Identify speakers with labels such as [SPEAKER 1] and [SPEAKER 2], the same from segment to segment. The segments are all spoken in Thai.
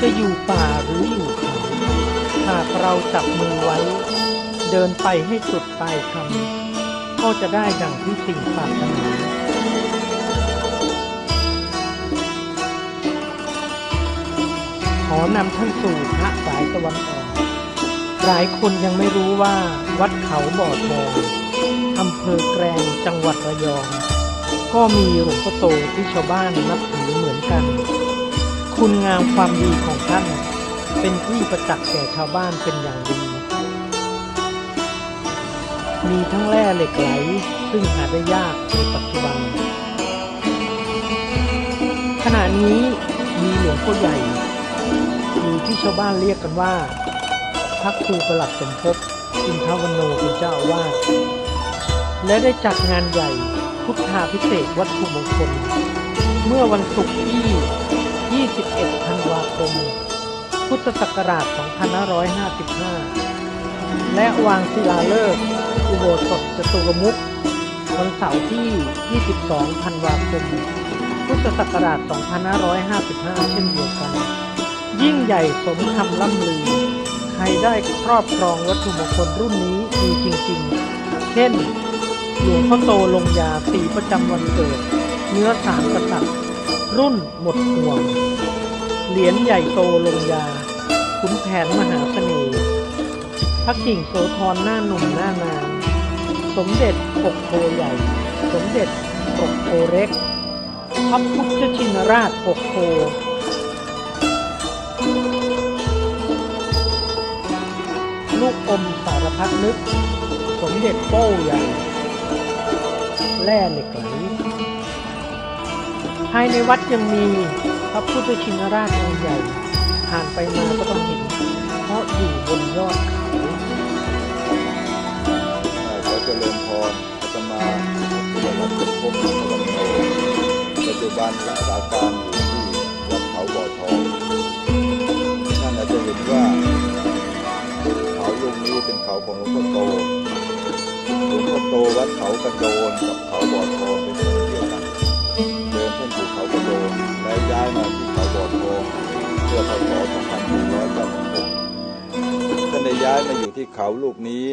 [SPEAKER 1] จะอยู่ป่าหรืออยู่เขาหากเราจับมือไว้ เดินไปให้สุดปลายคำก็จะได้ดังที่สิ่งปรารถนา นำท่านสู่พระสายตะวันออกหลายคนยังไม่รู้ว่าวัดเขาบ่อทองอำเภอแกลงจังหวัดระยอง ก็มีหลวงพ่อโตที่ชาวบ้านนับถือเหมือนกัน คุณงามความดีของท่านเป็นที่ประจักษ์แก่ชาวบ้านเป็นอย่างดี มีทั้งแร่เหล็กไหลซึ่งหาได้ยากในปัจจุบัน ขณะนี้มีหลวงพ่อใหญ่ อยู่ที่ชาวบ้านเรียกกันว่า พระครูประหลัดสมภพอินทวันโนเป็นเจ้าอาวาสและได้จัดงานใหญ่พุทธาพิเศษกวัตถุมงคล เมื่อวันศุกร์ที่ 21 ธันวาคม พุทธศักราช 2555 และวางศิลาฤกษ์อุโบสถจตุรมุขวันเสาร์ที่ 22 ธันวาคม พุทธศักราช 2555 เช่นเดียวกัน ยิ่งใหญ่สมคำล่ำลือ ใครได้ครอบครองวัตถุมงคลรุ่นนี้ดีจริงๆ เช่น หลวงพ่อโตลงยาสีประจำวันเกิด เนื้อสามกษัตริย์ รุ่นหมดห่วง เหรียญใหญ่โตลงยา ขุนแผนมหาเสน่ห์พระกิ่งโสธรหน้าหนุ่มหน้านางสมเด็จปกโพใหญ่ สมเด็จปกโพเล็กพระพุทธชินราชปกโพ ลูกอมสารพัดนึก สมเด็จโป้ใหญ่แร่เหล็กไหลภายในวัดยังมีพระพุทธชินราชองค์ใหญ่ผ่านไปมาก็ต้องเห็น เพราะอยู่บนยอดเขา
[SPEAKER 2] ขอเจริญพรอาตมาเรียนรับเป็นพบกับวันโตปัจจุบันรักษาการอยู่ ของหลวงพ่อโตหลวงพ่อโตวัดเขากระโดนกับเขาบ่อทองเป็นคนเดียวกันเดิมท่านอยู่เขากระโดนและย้ายมาที่เขาบ่อทองเพื่อพศ2496ท่านได้ย้ายมาอยู่ที่เขาลูกนี้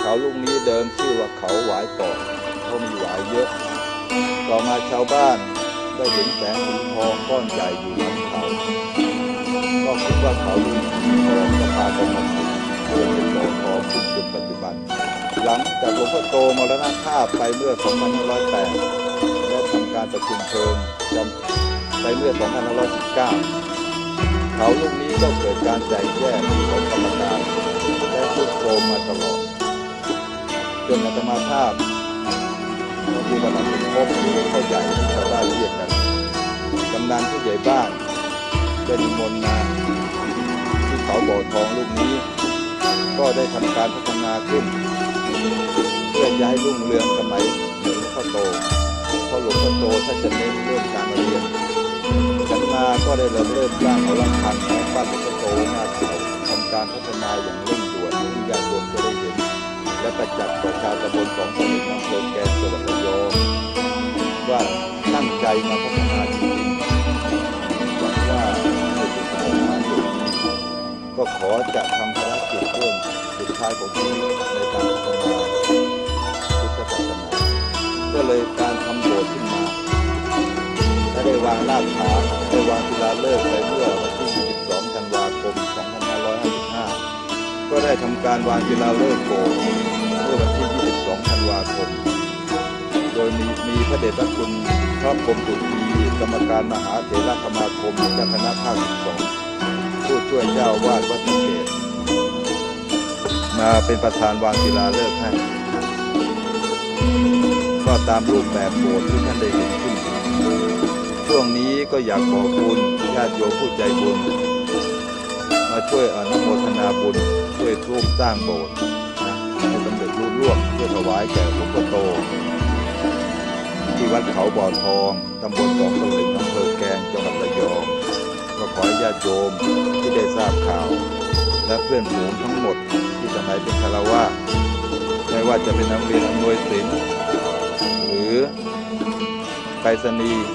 [SPEAKER 2] เขาลูกนี้เดิมชื่อว่าเขาหวายเกาะเขามีหวายเยอะ ต่อมาชาวบ้านได้เห็นแสงสีทองก้อนใหญ่อยู่บนเขา ก็คิดว่าเขาลูกทองก็พากันมาขุด เพื่อเป็นบ่อทองขึ้นจนปัจจุบัน หลังจากหลวงพ่อโตมรณภาพไปเมื่อ 2508 และทำการประชุมเพลิงจำไปเมื่อ 2519 เขาลูกนี้ก็เกิดการแตกแยกของกรรมการและทุดโทรมมาตลอดจนอาตมาภาพพระครูประหลัดเป็นพบหรือเข้าใหญ่ที่ชาวบ้านเรียกกันกำนันผู้ใหญ่บ้านได้นิมนต์มาที่เขาบ่อทองลูกนี้ ก็ได้ทำการพัฒนาขึ้น เพื่อจะให้รุ่งเรืองสมัยหลวงพ่อโตพราะหลวงพ่อโตท่านจะเน้นเรื่องการเรียนฉันมาก็ได้เริ่มเริ่มสร้างหอระฆังและปั้นหลวงพ่อโตหน้าเขาทำการพัฒนาอย่างเร่งด่วนที่ญาติโยมจะได้เห็น และประจักษ์ต่อชาวตำบลสองตำบลอำเภอแกลงจังหวัดระยองว่าตั้งใจมาพัฒนาจริงๆหวังว่าเมื่องสถานจุดนี้ก็ขอจะทำายของชีวิตในการพัฒนาพุทธศาสนาก็เลยการทำโบสถ์ขึ้นมาและได้วางรากฐานได้วางศิลาฤกษ์ไปเมื่อวันที่ 22 ธันวาคม 2555 ก็ได้ทำการวางศิลาฤกษ์โบสถ์เมื่อวันที่ 22 ธันวาคม โดยมีมีพระเดชพระคุณพระพรมสุธีกรรมการมหาเถรสมาคมเจ้าคณะภาค12ผู้ช่วยเจ้าวาดวัดสะเกต มาเป็นประธานวางศิลาฤกษ์ให้ ก็ตามรูปแบบโบสถ์ที่ท่านได้เห็นขึ้น ช่วงนี้ก็อยากขอบคุณญาติโยมผู้ใจบุญ มาช่วยอนุโมทนาบุญ ช่วยร่วมสร้างโบสถ์ให้สำเร็จรุ่ร่วงเพื่อถวายแก่หลวงพ่อโต ที่วัดเขาบ่อทองตำบลสองตะลึงอำเภอแกงจังหวัดระยองก็ขอให้ญาติโยมที่ได้ทราบข่าว และเพื่อนฝูงทั้งหมด ที่สมัยเป็นคารวะไม่ว่าจะเป็นนักเรียนอำนวยศิลป์หรือไปรษณีย์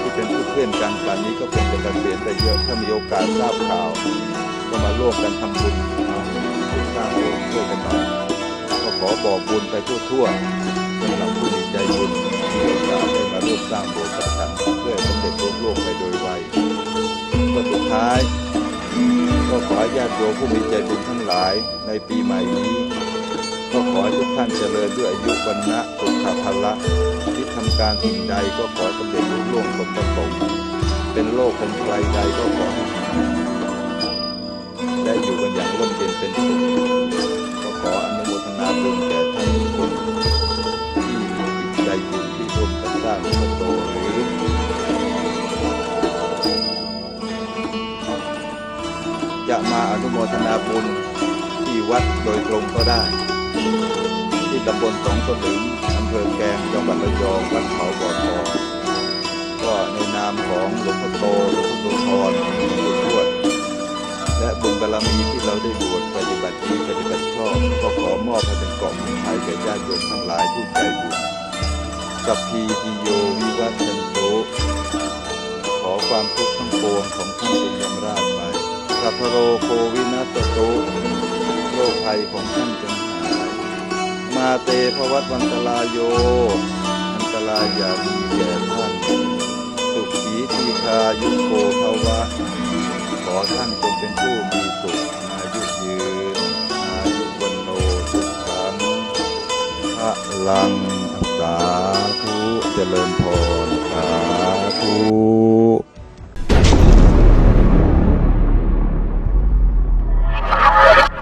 [SPEAKER 2] ที่เป็นเพื่อนพื่อนกันป่านนี้ก็คงจะเกษียณไปเยอะถ้ามีโอกาสทราบข่าว ก็มาร่วมกันทำบุญสร้างโบสถ์ช่วยกันหน่อยก็ขอบอกบุญไปทั่วๆสำหรับผู้มีใจบุญมีโอกาสได้มาร่วมสร้างโบสถ์กับฉันเพื่อสำเร็จรุ่ร่วงไปโดยไวก็สุดท้าย ก็ขอให้ญาติโยมผู้มีใจบุญทั้งหลายในปีใหม่นี้ ก็ขอให้ทุกท่านเจริญด้วยอายุวันนะสุขภาละที่ทำการสิ่งใดก็ขอสำเร็จรุ่ร่วงสมประสงค์เป็นโรคนภัยใดก็ขอให้หายและอยู่กันอย่างร่มเย็นเป็นสุขก็ขออนุโมทนาบุญแก่ท่านทุกคนที่มีจิตใจบุญที่ร่วมกันสร้างพระโต โมทนาบุญที่วัดโดยตรงก็ได้ ที่ตำบลสองสลึงอำเภอแกงจังหวัดระยองวัดเขาบ่อทองก็ในนามของหลวงพ่อโตหลวงพ่อโตทรหลวงพ่อทวดและบุญบารมีที่เราได้บวชปฏิบัติดีปฏิบัติชอบก็ขอมอบให้เป็นกล่องบุญภัยแก่ญาติโยมทั้งหลายผู้ใจบุญสัพพีติโยวิวัชชันโตขอความทุกข์ทั้งปวงของท่านจงยำราบไป สัพโรโควินัสตุโรคภัยของท่านจงหาย มาเตภวัตวันตรายโย อันตรายอย่ามีแก่ท่าน สุขีทีคายุโกภาวะ ขอท่านจงเป็นผู้มีสุขอายุยืน อายุวันโนสุขังพระลังสาธุเจริญพรสาธุ